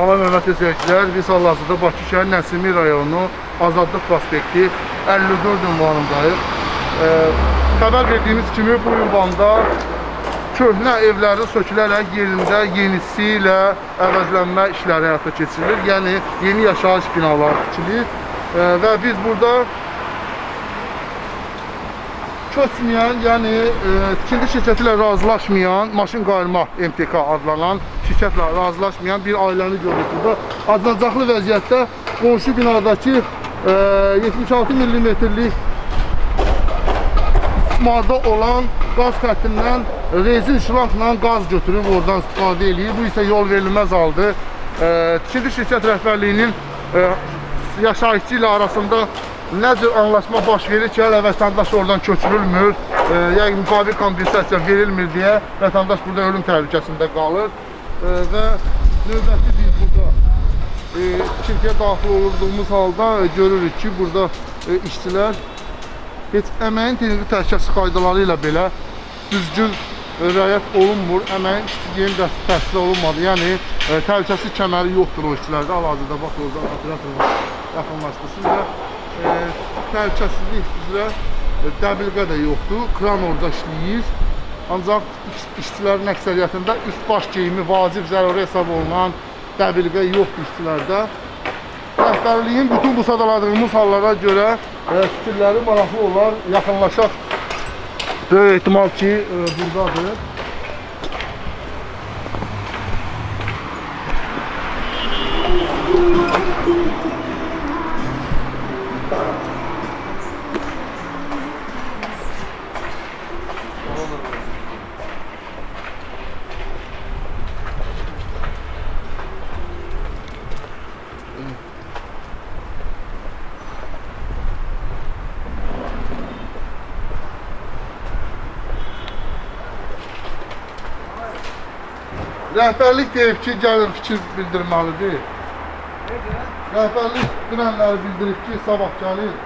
Salam hörmətli izləyicilər, biz hal-hazırda Bakı Nəsimi rayonu Azadlıq prospekti 54 ünvanındayıq. E, xəbər verdiyimiz kimi bu ünvanda köhnə evlərin sökülərək yerində yenisi ilə əvəzlənmə işləri həyata keçirilir. Yeni yaşayış binaları tikilir E, və biz burada köçməyən, yəni e, tikinti şirkəti ilə razılaşmayan, maşın qayırma MTK adlanan şirkətlə razılaşmayan bir ailəni görürük burada. Acınacaqlı vəziyyətdə qonşu binadakı e, 76 millimetrlik istismarda olan qaz xəttindən rezin şlankla qaz götürüb oradan istifadə eləyir. Bu isə yol verilməz haldır. E, tikinti şirkət rəhbərliyinin e, yaşayışçı ilə arasında nə cür anlaşma baş verir ki, hələ vətəndaş oradan köçürülmür, e, yəni müvafiq kompensasiya verilmir deyə vətəndaş burada ölüm təhlükəsində qalır e, və növbəti biz burada e, tikintiyə daxil olduğumuz halda e, görürük ki, burada e, işçilər heç əməyin texniki təhlükəsizlik qaydaları ilə belə düzgün e, riayət olunmur. Əməyin işçiliyin də təsis olunmadı. Yəni e, təhlükəsizlik kəməri yoxdur o işçilərdə. Hal-hazırda bax oradan operatorlar yaxınlaşdırsın və təhlükəsizlik üzrə e, dəbilqə də yoxdur. Kran orada işləyir. Ancaq iş- işçilərin əksəriyyətində üst baş geyimi vacib zəruri hesab olunan dəbilqə yoxdur işçilərdə. Rəhbərliyin bütün bu sadaladığımız hallara görə e, fikirləri maraqlı olar, yaxınlaşaq. Böyük ehtimal ki, e, buradadır. Rəhbərlik deyib ki, gəlin fikir bildirməlidir. Rəhbərlik dünənləri bildirib ki, sabah gəlir.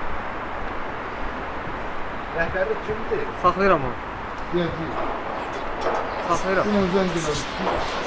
Rəhbərlik kimdir? Saxlayıram onu. Deyəcək. Saxlayıram. Dünən zəng elədik ki,